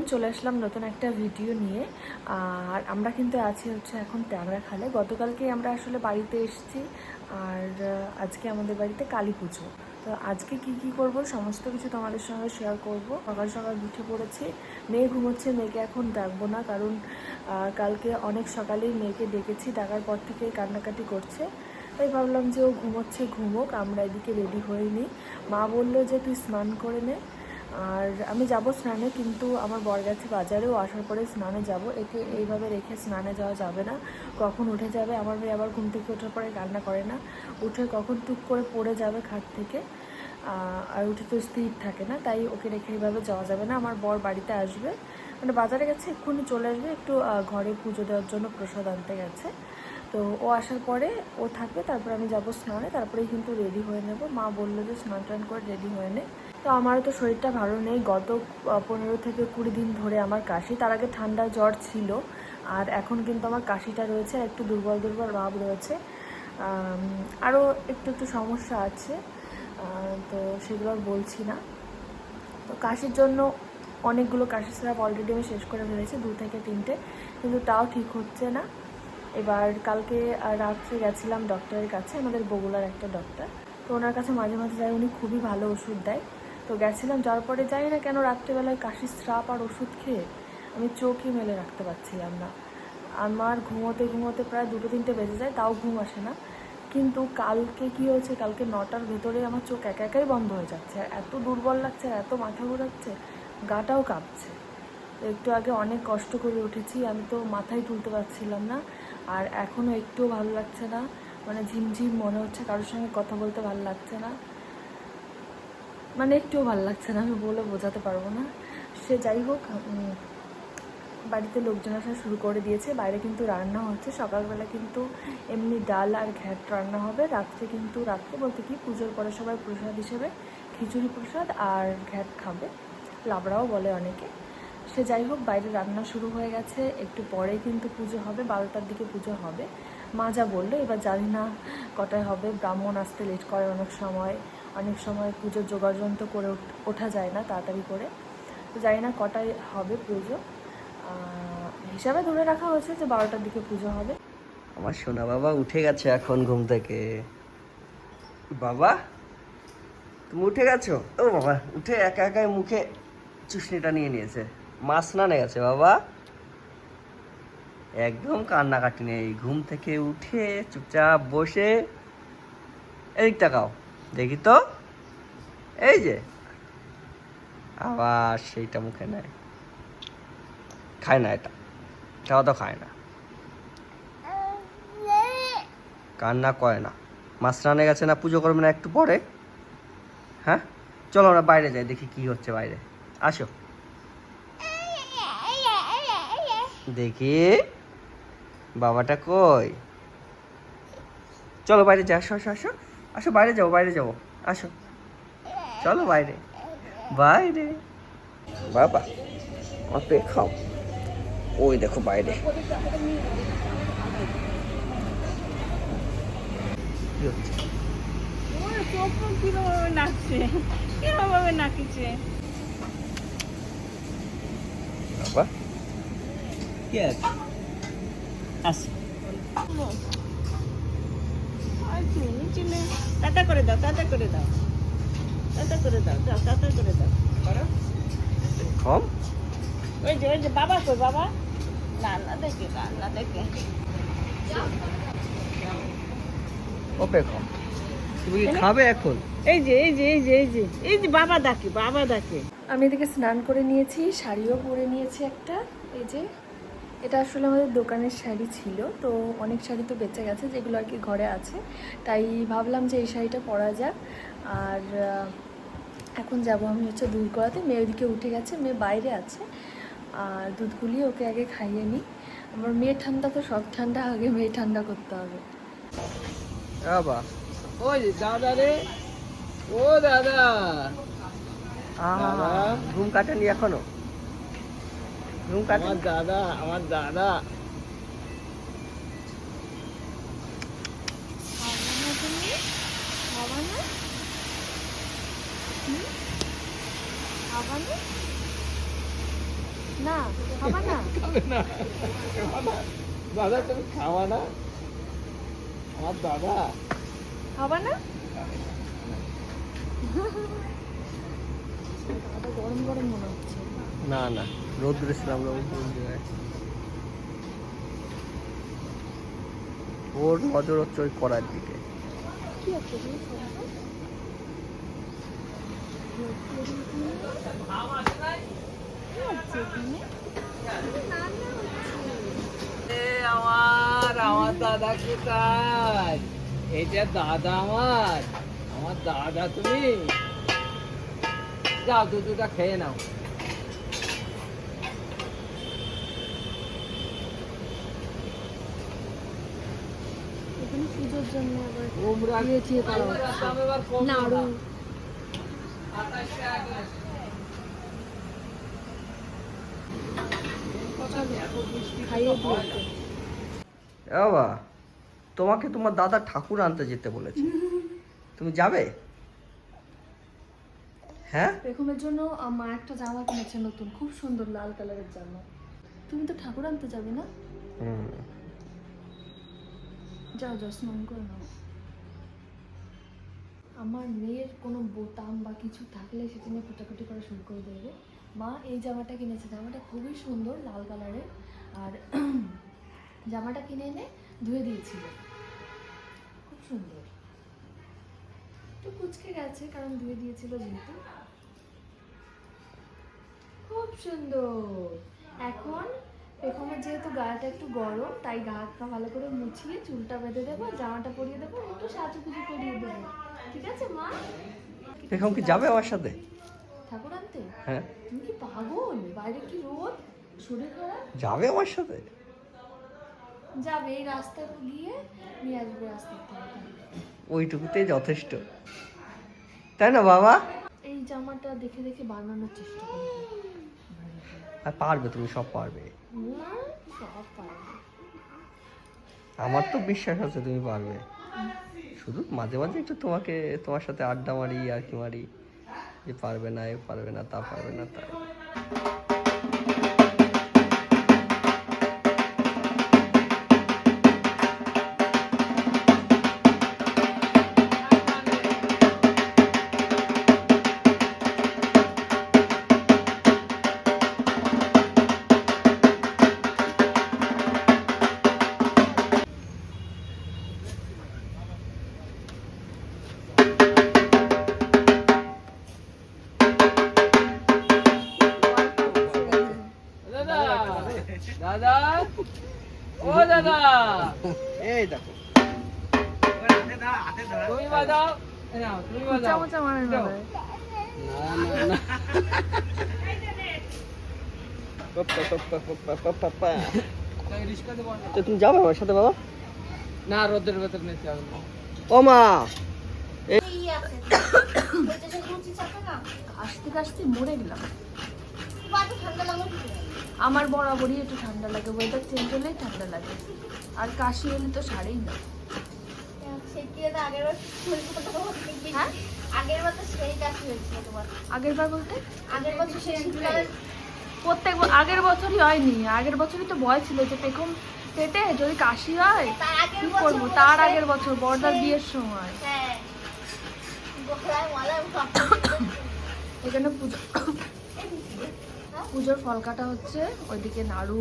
Everyone চলে আসলাম নতুন একটা ভিডিও নিয়ে। আর আমরা কিন্তু আছি হচ্ছে এখন ট্যাংরা খালে গতকালকে আমরা আসলে বাড়িতে এসেছি। আর আজকে আমাদের বাড়িতে কালী পুজো। তো আজকে কি কি করব? সমস্ত কিছু তোমাদের সঙ্গে শেয়ার করব। সকাল সকাল উঠে পড়েছি। মেয়ে ঘুমোচ্ছে, মেয়েকে এখন ডাকবো না। কারণ কালকে অনেক সকালেই মেয়েকে ডেকেছি। ডাকার পর থেকে কান্নাকাটি করছে। তাই ভাবলাম যে ও ঘুমোচ্ছে, ঘুমোক। আমরা এদিকে রেডি হইনি। মা বলল যে তুই স্নান করে নে। আর আমি যাব স্নানে, কিন্তু আমার বর গেছে বাজারেও আসার পরে স্নানে যাব। একে এইভাবে রেখে স্নানে যাওয়া যাবে না। কখন উঠে যাবে? আমার মেয়ে আবার ঘুম থেকে ওঠার পরে রান্না করে না। উঠে কখন টুক করে পড়ে যাবে খাট থেকে। আর উঠে তো স্থির থাকে না, তাই ওকে রেখে এইভাবে যাওয়া যাবে না। আমার বর বাড়িতে আসবে। মানে বাজারে গেছে, এক্ষুনি চলে আসবে। একটু ঘরে পুজো দেওয়ার জন্য প্রসাদ আনতে গেছে। তো ও আসার পরে ও থাকবে। তারপর আমি যাব স্নানে। তারপরেই কিন্তু রেডি হয়ে নেব। মা বলল যে স্নান টান করে রেডি হয়ে নে। তো আমারও তো শরীরটা ভালো নেই। গত পনেরো থেকে কুড়ি দিন ধরে আমার কাশি। তার আগে ঠান্ডা জ্বর ছিল। আর এখন কিন্তু আমার কাশিটা রয়েছে আর একটু দুর্বল দুর্বল ভাব রয়েছে। আরও একটু একটু সমস্যা আছে। তো সেগুলো আর বলছি না। তো কাশির জন্য অনেকগুলো কাশি সিরাপ অলরেডি আমি শেষ করে ফেলেছি, দু থেকে তিনটে। কিন্তু তাও ঠিক হচ্ছে না। এবার কালকে রাত্রে গেছিলাম ডক্টরের কাছে, আমাদের বগুলার একটা ডক্টর তো ওনার কাছে মাঝে মাঝে যাই, উনি খুবই ভালো ওষুধ দেয়। তো গেছিলাম, যাওয়ার পরে যাই না কেন রাত্রেবেলায় কাশির স্রাপ আর ওষুধ খেয়ে আমি চোখই মেলে রাখতে পারছিলাম না। আমার ঘুমোতে ঘুমোতে প্রায় দুটো তিনটে বেজে যায়, তাও ঘুম আসে না। কিন্তু কালকে কি হয়েছে, কালকে নটার ভেতরে আমার চোখ একা একাই বন্ধ হয়ে যাচ্ছে। আর এত দুর্বল লাগছে আর এত মাথা ঘোরাচ্ছে, গাটাও কাঁপছে। একটু আগে অনেক কষ্ট করে উঠেছি, আমি তো মাথায় তুলতে পারছিলাম না। আর এখনও একটুও ভালো লাগছে না মানে ঝিমঝিম মনে হচ্ছে, কারোর সঙ্গে কথা বলতে ভালো লাগছে না। মানে একটুও ভালো লাগছে না, আমি বলে বোঝাতে পারব না। সে যাই হোক বাড়িতে লোকজন আসা শুরু করে দিয়েছে। বাইরে কিন্তু রান্না হচ্ছে। সকালবেলা কিন্তু এমনি ডাল আর ঘ্যাট রান্না হবে। রাত্রে কিন্তু রাত্রে বলতে কি, পুজোর পরে সবাই প্রসাদ হিসেবে খিচুড়ি প্রসাদ আর ঘ্যাট খাবে। লাবড়াও বলে অনেকে। সে যাই হোক, বাইরে রান্না শুরু হয়ে গেছে। একটু পরে কিন্তু পুজো হবে, বারোটার দিকে পুজো হবে। মা যা বলল, এবার জানি না কটায় হবে। ব্রাহ্মণ আসতে লেট করে অনেক সময়। অনেক সময় পুজোর তো করে ওঠা যায় না তাড়াতাড়ি করে। তো জানি না কটায় হবে পুজো। হিসাবে ধরে রাখা হয়েছে যে বারোটার দিকে পুজো হবে। আমার সোনা বাবা উঠে গেছে এখন ঘুম থেকে। বাবা, তুমি উঠে গেছো? ও বাবা, উঠে একা একাই মুখে চুষনিটা নিয়ে নিয়েছে। মাছ স্নানে গেছে বাবা। একদম কান্নাকাটি নেই। ঘুম থেকে উঠে চুপচাপ বসে এদিক তাকাও। দেখি তো। এই যে। আবার সেইটা মুখে নেয়। খায় না এটা। এটাও তো খায় না। কান্না করে না। মাছ রান্না গেছে না পুজো করবে না একটু পরে? হ্যাঁ? চলো আমরা বাইরে যাই, দেখি কি হচ্ছে বাইরে। আসো। দেখি। বাবাটা কই? চলো বাইরে যাই, আসো আসো আসো। আসো বাইরে যাব বাইরে যাব আসো। চলো বাইরে। বাইরে। বাবা অপে খাও। ওই দেখো বাইরে। বাবা। কি আছে? টাটা করে দাও টাটা করে দাও। টাটা করে দাও দাও টাটা করে দাও। করো। কম? ওই যে ওই যে বাবা কই বাবা? রান্না দেখে রান্না দেখে। ওপে কম। তুমি খাবে এখন? এই যে এই যে এই যে এই যে এই যে বাবা ডাকে বাবা ডাকে। আমি এদিকে স্নান করে নিয়েছি শাড়িও পরে নিয়েছি একটা এই যে। এটা আসলে আমাদের দোকানের শাড়ি ছিল তো অনেক শাড়ি তো বেঁচে গেছে যেগুলো আর কি ঘরে আছে। তাই ভাবলাম যে এই শাড়িটা পরা যাক। আর এখন যাব আমি হচ্ছে দুধ করাতে মেয়ে ওইদিকে উঠে গেছে মেয়ে বাইরে আছে। আর দুধ গুলিয়ে ওকে আগে খাইয়ে নিই। আমার মেয়ে ঠান্ডা তো সব ঠান্ডা আগে মেয়ে ঠান্ডা করতে হবে। বাবা। ওই দাদা রে। ও দাদা। আহা, ঘুম কাটেনি এখনও? আমার দাদা আমার দাদা। না খাবা না। খাবে না খাওয়া না দাদা তুমি খাওয়া না? আমার দাদা। খাবা না? গরম গরম মনে হচ্ছে না না। রোদ্রে ছিলাম ওই ওর নজর হচ্ছে ওই করার দিকে। আমার আমার দাদা কোথায়? এটা দাদা আমার আমার দাদা তুমি? যাও দুধটা খেয়ে নাও এখানে পুজোর জন্য আবার ইয়ে করা হচ্ছে। নাড়ু। বাবা তোমাকে তোমার দাদা ঠাকুর আনতে যেতে বলেছে। তুমি যাবে? হ্যাঁ? পেখমের জন্য মা একটা জামা কিনেছে নতুন খুব সুন্দর লাল কালারের জামা। তুমি তো ঠাকুর আনতে যাবে না? হুম। যাও যাও স্নান করে নাও। আমার মেয়ের কোনো বোতাম বা কিছু থাকলে সেটা নিয়ে ফুটাফুটি করা শুরু করে দেবে। মা এই জামাটা কিনেছে। জামাটা খুবই সুন্দর, লাল কালারের। আর জামাটা কিনে এনে ধুয়ে দিয়েছিল। খুব সুন্দর। একটু কুচকে গেছে, কারণ ধুয়ে দিয়েছিল যেহেতু। খুব সুন্দর। এখন পেখমের যেহেতু গাটা একটু গরম তাই গা ভালো করে মুছিয়ে চুলটা বেঁধে দেবো জামাটা পরিয়ে দেবো একটু সাজুগুজু করিয়ে দেবো। ঠিক আছে মা? এখন কি যাবে আমার সাথে? ঠাকুর আনতে? হ্যাঁ। তুমি কি পাগল? বাইরে কি রোদ? শরীর খারাপ? যাবে আমার সাথে? যাবে এই রাস্তা গিয়ে নিয়ে আসবে রাস্তা। থেকে ওইটুকুতেই যথেষ্ট। তাই না বাবা? এই জামাটা দেখে দেখে বানানোর চেষ্টা করবে আর পারবে তুমি সব পারবে। আমার তো বিশ্বাস আছে তুমি পারবে। শুধু মাঝে মাঝে একটু তোমাকে, তোমার সাথে আড্ডা মারি, আর কি মারি। যে পারবে না, এ পারবে না, তা পারবে না তা তো তুমি যাবে আমার সাথে বাবা। না রোদের ভেতর নিতে হবে না। ও মা! মরে গেলাম। আমার বরাবরই একটু ঠান্ডা লাগে ওয়েদার চেঞ্জ হলেই ঠান্ডা লাগে। আর কাশি হলে তো সারেই না। হ্যাঁ আগের বার সেই কাশি হয়েছিল তোমার। আগের বলতে? আগের বছর সেই প্রত্যেক আগের বছরই হয়নি। আগের বছরই তো ভয় ছিল যে পেখম পেটে? যদি কাশি হয় কি করব? তার আগের বছর বড়দার বিয়ের সময়। হ্যাঁ। এখানে পুজো পুজোর ফল কাটা হচ্ছে ওইদিকে নাড়ু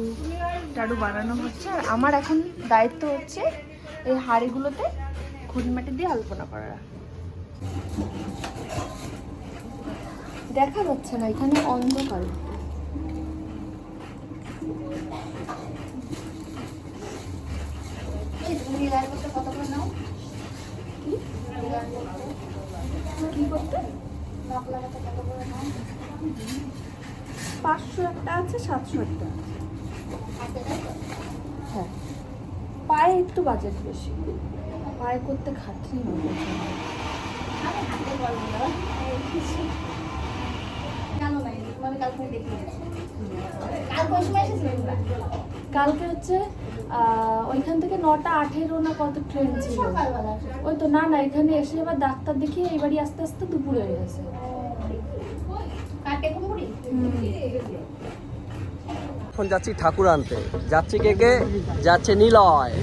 টাড়ু বানানো হচ্ছে। আর আমার এখন দায়িত্ব হচ্ছে এই হাঁড়িগুলোতে খুঁড়িমাটি দিয়ে আলপনা করা দেখা যাচ্ছে না এখানে অন্ধকার কি করতে পাঁচশো একটা আছে সাতশো একটা আছে। হ্যাঁ। পায়ে একটু বাজেট বেশি। পায়ে করতে খাটনি তোমরা? কালকে হচ্ছে আহ, ওইখান থেকে নটা আঠেরো না কত ট্রেন ছিল। ওই তো না না এখানে এসে এবার ডাক্তার দেখিয়ে এইবারই আস্তে আস্তে দুপুরে হয়ে গেছে। এখন যাচ্ছি ঠাকুর আনতে। যাচ্ছি কে কে? যাচ্ছে নিলয়।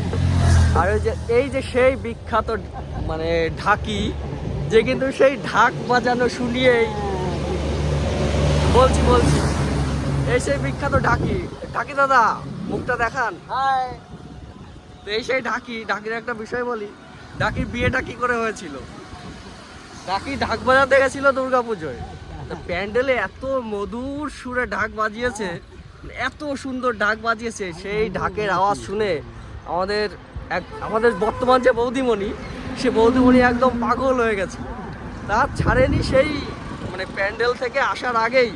আর ওই যে এই যে সেই বিখ্যাত মানে ঢাকি যে কিন্তু সেই ঢাক বাজানো শুনিয়েই বলছি বলছি এই সেই বিখ্যাত ঢাকি। ঢাকি দাদা মুখটা দেখান। হাই। তো এই সেই ঢাকি ঢাকির একটা বিষয় বলি ঢাকির বিয়েটা কি করে হয়েছিল? ঢাকি ঢাক বাজাতে গেছিল দুর্গা পুজোয় প্যান্ডেলে এত মধুর সুরে ঢাক বাজিয়েছে এত সুন্দর ঢাক বাজিয়েছে, সেই ঢাকের আওয়াজ শুনে আমাদের এক, আমাদের বর্তমান যে বৌদিমণি, সে বৌদিমণি একদম পাগল হয়ে গেছে। তার ছাড়েনি সেই মানে প্যান্ডেল থেকে আসার আগেই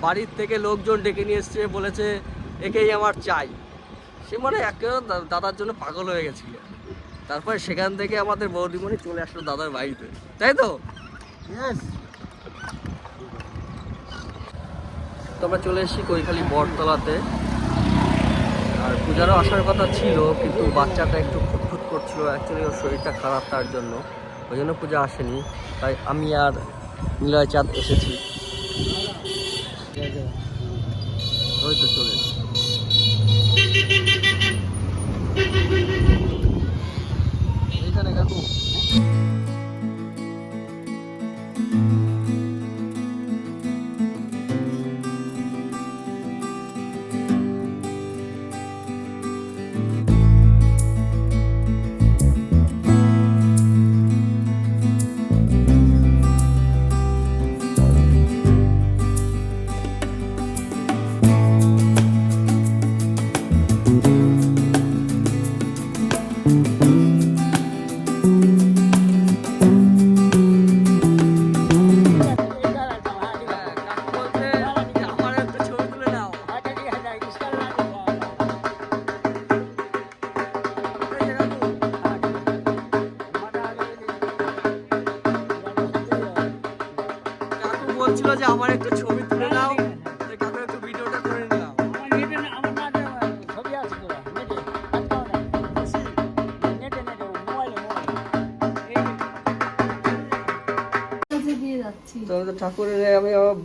বাড়ির থেকে লোকজন ডেকে নিয়ে এসছে, বলেছে, একেই আমার চাই। সে মানে দা- দাদার জন্য পাগল হয়ে গেছিল। তারপরে সেখান থেকে আমাদের বৌদিমণি চলে আসলো দাদার বাড়িতে। তাই তো? তো আমরা চলে এসেছি কৈখালি বটতলাতে। আর পূজারও আসার কথা ছিল, কিন্তু বাচ্চাটা একটু ফুটফুট করছিল। অ্যাকচুয়ালি ওর শরীরটা খারাপ তার জন্য। ওই জন্য পূজা আসেনি। তাই আমি আর নিলয় চাঁদ এসেছি। ওই তো চলে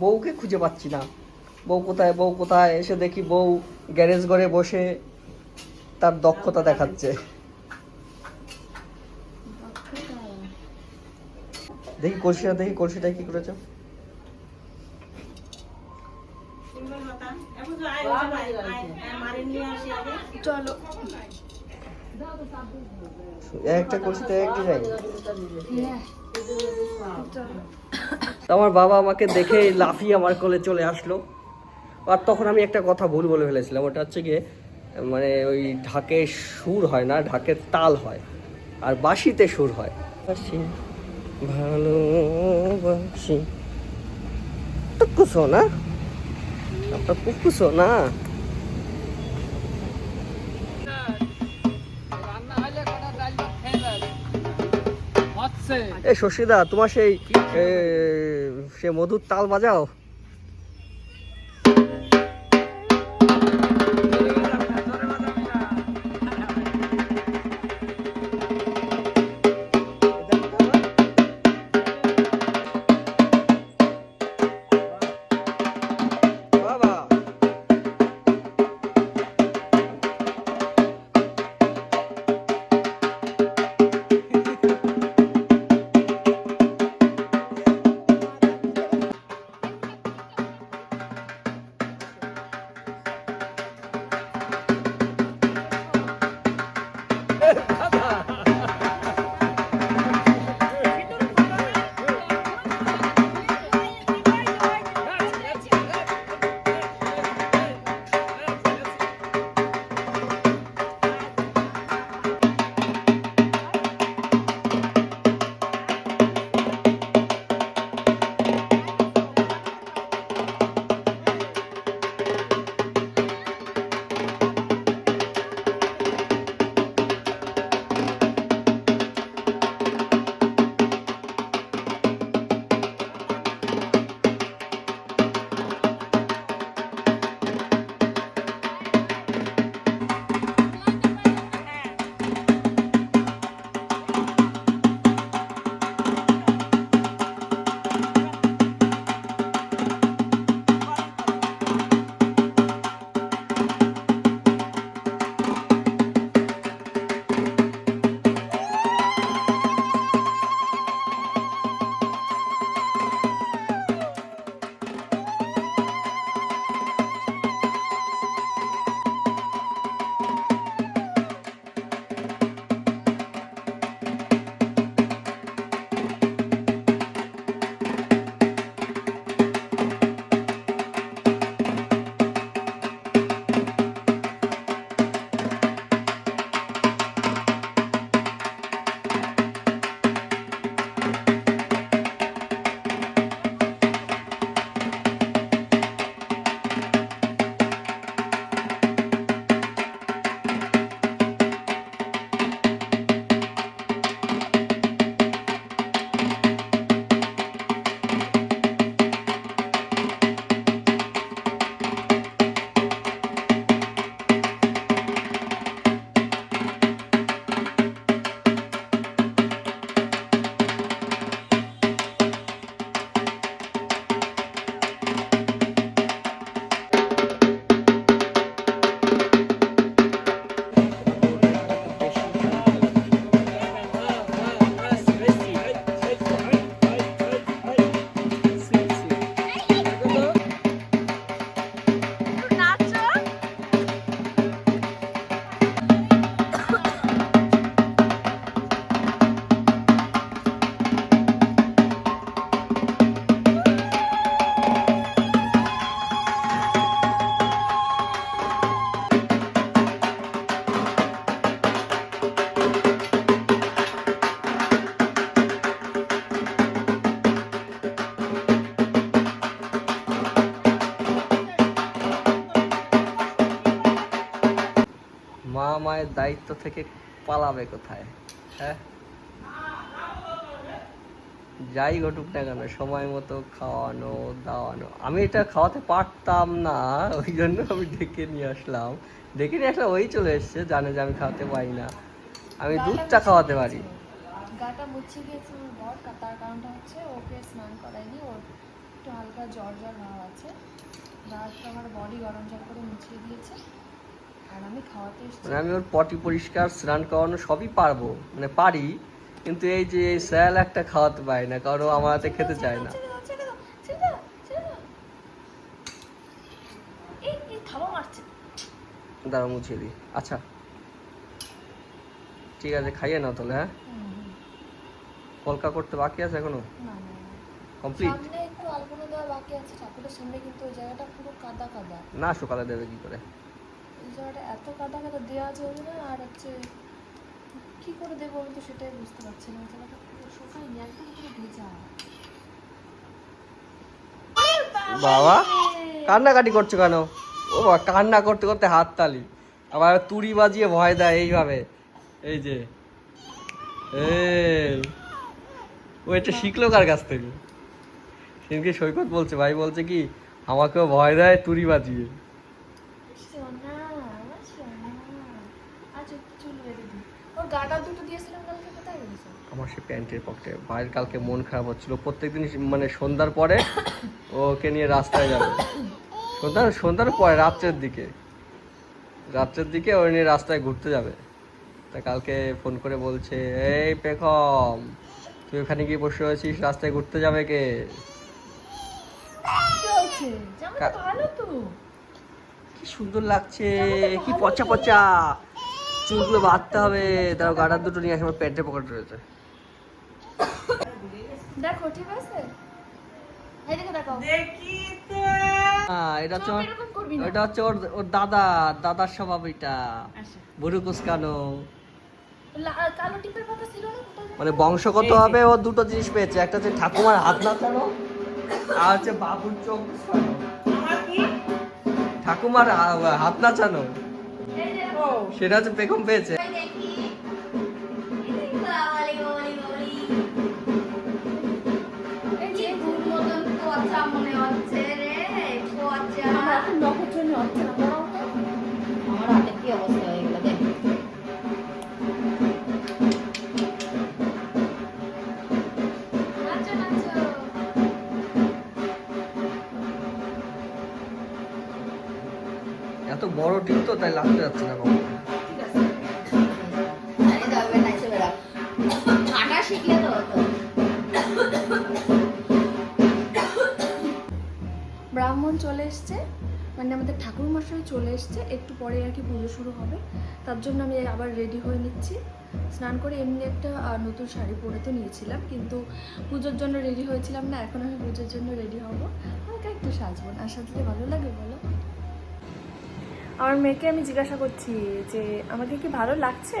বউকে খুঁজে পাচ্ছি না। বউ কোথায় বউ কোথায়? এসে দেখি বউ গ্যারেজ ঘরে বসে তার দক্ষতা দেখাচ্ছে। দেখি কলসিটা দেখি কলসিটা কি করেছ। চলো। একটা কলসিতে এক ডিজাইন আমার বাবা আমাকে দেখে লাফিয়ে আমার কোলে চলে আসলো। আর তখন আমি একটা কথা ভুল বলে ফেলেছিলাম, ওটা হচ্ছে গিয়ে মানে ওই ঢাকের সুর হয় না ঢাকের তাল হয়, আর বাঁশিতে সুর হয়। বাসি ভালোবাসি। এ শশীদা, তোমার সেই সে মধুর তাল বাজাও। থেকে পালাবে কোথায়? হ্যাঁ? যাই ঘটুক না কেন সময় মতো খাওয়ানো দাওয়ানো। আমি এটা খাওয়াতে পারতাম না ওই জন্য আমি ডেকে নিয়ে আসলাম। ডেকে নিয়ে আসলাম ওই চলে এসছে জানে যে আমি খাওয়াতে পারি না। আমি দুধটা খাওয়াতে পারি। গাটা দিয়েছে ওর বর তার কারণটা হচ্ছে ওকে স্নান করায়নি ওর একটু হালকা জ্বর জ্বর ভাব আছে। গাটা আমার বডি গরম জল করে মুছিয়ে দিয়েছে আর আমি খাওয়াতে এসেছি মানে আমি ওর পটি পরিষ্কার স্নান করানো সবই পারব। মানে পারি কিন্তু এই যে স্যাল একটা খাওয়াতে পারি না কারণ ও আমার হাতে খেতে চায় না। দাঁড়া মুছিয়ে দিই। আচ্ছা। ঠিক আছে খাইয়ে নাও তাহলে হ্যাঁ? কলকা করতে বাকি আছে এখনও। কমপ্লিট? সামনে একটু বাকি আছে ঠাকুরের সামনে কিন্তু ওই জায়গাটা পুরো কাদা কাদা। না সকালে দেবে কি করে? জায়গাটা এত কাদা কাদা দেওয়া যাবে না, আর হচ্ছে কি করে দেবো আমি তো সেটাই বুঝতে পারছি না। জায়গাটা শুকায়নি একদম পুরো ভেজা। বাবা, কান্নাকাটি করছ কেন? ও কান্না করতে করতে হাত তালি। আবার তুড়ি বাজিয়ে ভয় দেয় এইভাবে। এই যে ও এটা শিখলো কার কাছ থেকে? সেদিনকে সৈকত বলছে, ভাই বলছে কি, আমাকেও ভয় দেয় তুড়ি বাজিয়ে সোনা আমার সোনা আচ্ছা চুল বেঁধে দিই দুটো দিয়েছিলাম কালকে কোথায় গেছে? আমার সে প্যান্টের পকেটে। ভাইয়ের কালকে মন খারাপ হচ্ছিল। প্রত্যেকদিন মানে সন্ধ্যার পরে ওকে নিয়ে রাস্তায় যাবে। সন্ধ্যা সন্ধ্যার পরে রাত্রের দিকে। রাত্রের দিকে ওই নিয়ে রাস্তায় ঘুরতে যাবে। তা কালকে ফোন করে বলছে এই পেখম তুই ওখানে গিয়ে বসে আছিস রাস্তায় ঘুরতে যাবে কে? কি সুন্দর লাগছে কি পচা পচা। চুলগুলো বাঁধতে হবে তারপর গাডার দুটো নিয়ে আসে আমার প্যান্টের পকেটে রয়েছে। দেখো ঠিক আছে? হ্যাঁ এটা হচ্ছে আমার- এরকম করবি না। এটা হচ্ছে ওর ওর দাদা দাদার স্বভাব এটা। আচ্ছা। বুড়ো কুসকানো না মানে বংশগত ভাবে ও দুটো জিনিস পেয়েছে একটা হচ্ছে ঠাকুমার হাত নাচানো আর হচ্ছে বাবুর চোখ। ঠাকুমার হাত নাচানো। সেটা হচ্ছে পেখম পেয়েছে। মতন পচা মনে হচ্ছে রে পচা আমার নখের জন্য হচ্ছে এত তো তাই লাগতে যাচ্ছে না কখনো। ব্রাহ্মণ চলে এসছে মানে আমাদের ঠাকুর মশাই চলে এসছে, একটু পরে আর কি পুজো শুরু হবে। তার জন্য আমি আবার রেডি হয়ে নিচ্ছি। স্নান করে এমনি একটা নতুন শাড়ি পরে তো নিয়েছিলাম, কিন্তু পুজোর জন্য রেডি হয়েছিলাম না, এখন আমি পুজোর জন্য রেডি হব। হালকা একটু সাজবো না, সাজলে ভালো লাগে বলো? আমার মেয়েকে আমি জিজ্ঞাসা করছি যে, আমাকে কি ভালো লাগছে?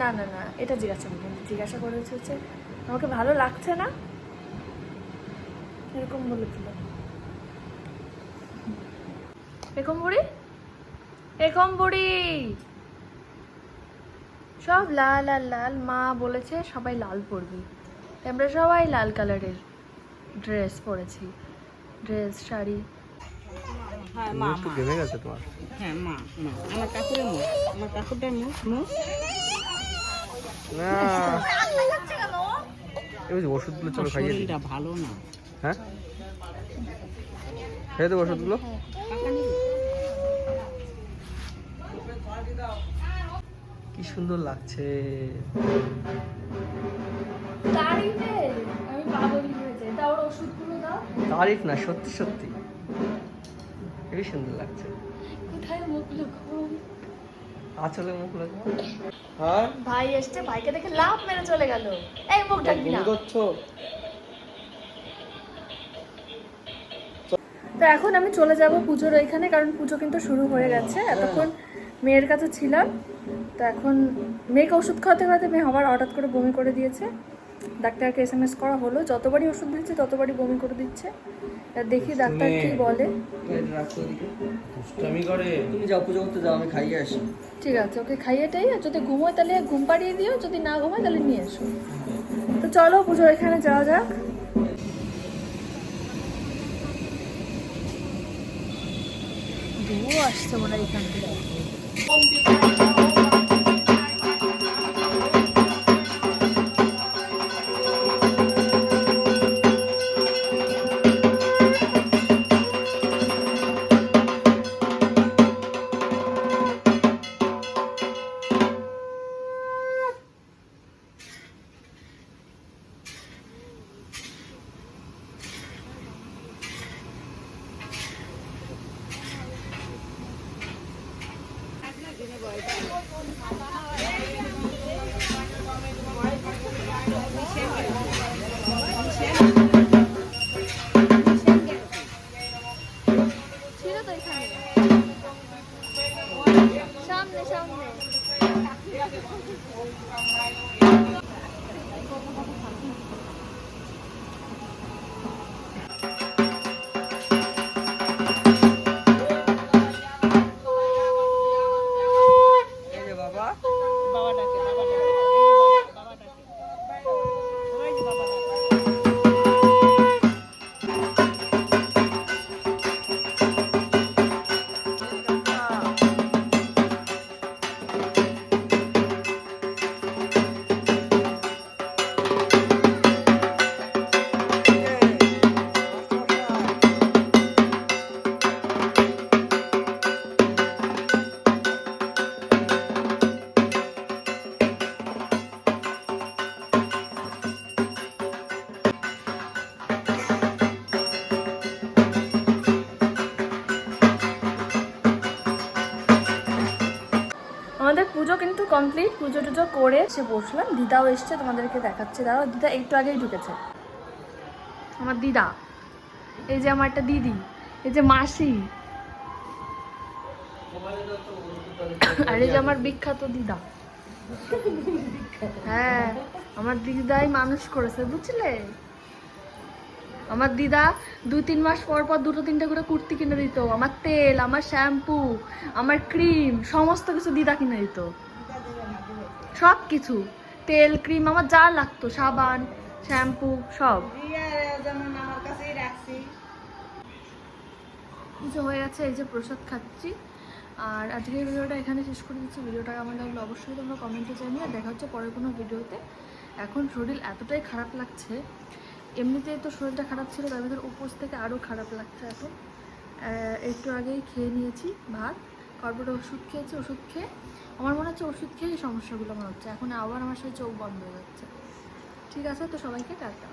না না না, এটা জিজ্ঞাসা করিনি জিজ্ঞাসা করেছে হচ্ছে আমাকে ভালো লাগছে না? এরকম বলেছিল এরকম বুড়ি? এরকম বুড়ি? সব লাল আর লাল, মা বলেছে সবাই লাল পরবি। আমরা সবাই লাল কালারের ড্রেস পরেছি, ড্রেস, শাড়ি। হ্যাঁ মা একটু গেছে তোমার। হ্যাঁ মা মা আমার কাকুরের মুখ আমার কাকুরটার মুখ মুখ। না। এই যে ওষুধগুলো চলো আমার খাইয়ে শরীরটা ভালো না। হ্যাঁ? খেয়ে দেবো ওষুধগুলো? কি সুন্দর লাগছে। তারিফে আমি পাগলি হয়ে যাই তা ওর ওষুধগুলো দাও। তারিফ না সত্যি সত্যি। হেবি সুন্দর লাগছে। কোথায় মুখ লুকো আচলে মুখ লাগবে হ্যাঁ? ভাই এসছে ভাইকে দেখে লাভ মেরে চলে গেল। এই মুখ ডাকবি না। করছ? তো এখন আমি চলে যাব পুজোর ওইখানে কারণ পুজো কিন্তু শুরু হয়ে গেছে। এতক্ষণ মেয়ের কাছে ছিলাম। তো এখন মেয়েকে ওষুধ খাওয়াতে খাওয়াতে মেয়ে আবার হঠাৎ করে বমি করে দিয়েছে। ডাক্তারকে এস এম এস করা হলো। যতবারই ওষুধ দিচ্ছে ততবারই বমি করে দিচ্ছে। তা দেখি ডাক্তার কি বলে। তুমি যাও পুজো করতে যাও আমি খাইয়ে আসি। ঠিক আছে ওকে খাইয়েটাই আর যদি ঘুমোয় তাহলে ঘুম পাড়িয়ে দিও যদি না ঘুমোয় তাহলে নিয়ে এসো। তো চলো পুজোর এখানে যাওয়া যাক। ধুয়ো আসছে মনে হয় এখান থেকে। 哎，我我下班了。করে বসলাম। দিদাও এসছে, তোমাদেরকে দেখাচ্ছে। দাঁড়াও, দিদা একটু আগেই ঢুকেছে। আমার দিদা, এই যে আমার একটা দিদি, এই যে মাসি। আর এই যে আমার বিখ্যাত দিদা। হ্যাঁ আমার দিদাই মানুষ করেছে, বুঝলে? আমার দিদা দুই তিন মাস পর পর দুটো তিনটে করে কুর্তি কিনে দিত। আমার তেল, আমার শ্যাম্পু, আমার ক্রিম, সমস্ত কিছু দিদা কিনে দিত। সব কিছু তেল, ক্রিম, আমার যা লাগতো, সাবান, শ্যাম্পু, সব। পুজো হয়ে গেছে, এই যে প্রসাদ খাচ্ছি। আর আজকের ভিডিওটা এখানে শেষ করে দিচ্ছি। ভিডিওটা আমার লাগল অবশ্যই তোমরা কমেন্টে জানিয়ে দেখা হচ্ছে পরের কোনো ভিডিওতে। এখন শরীর এতটাই খারাপ লাগছে। এমনিতেই তো শরীরটা খারাপ ছিল, তার ভিতরে উপোস থেকে আরও খারাপ লাগছে এখন। একটু আগেই খেয়ে নিয়েছি ভাত। তারপরে ওষুধ খেয়েছি, ওষুধ খেয়ে আমার মনে হচ্ছে ওষুধ খেয়ে সমস্যাগুলো মনে হচ্ছে। এখন আবার আমার সাথে চোখ বন্ধ হয়ে যাচ্ছে। ঠিক আছে, তো সবাইকে টাটা।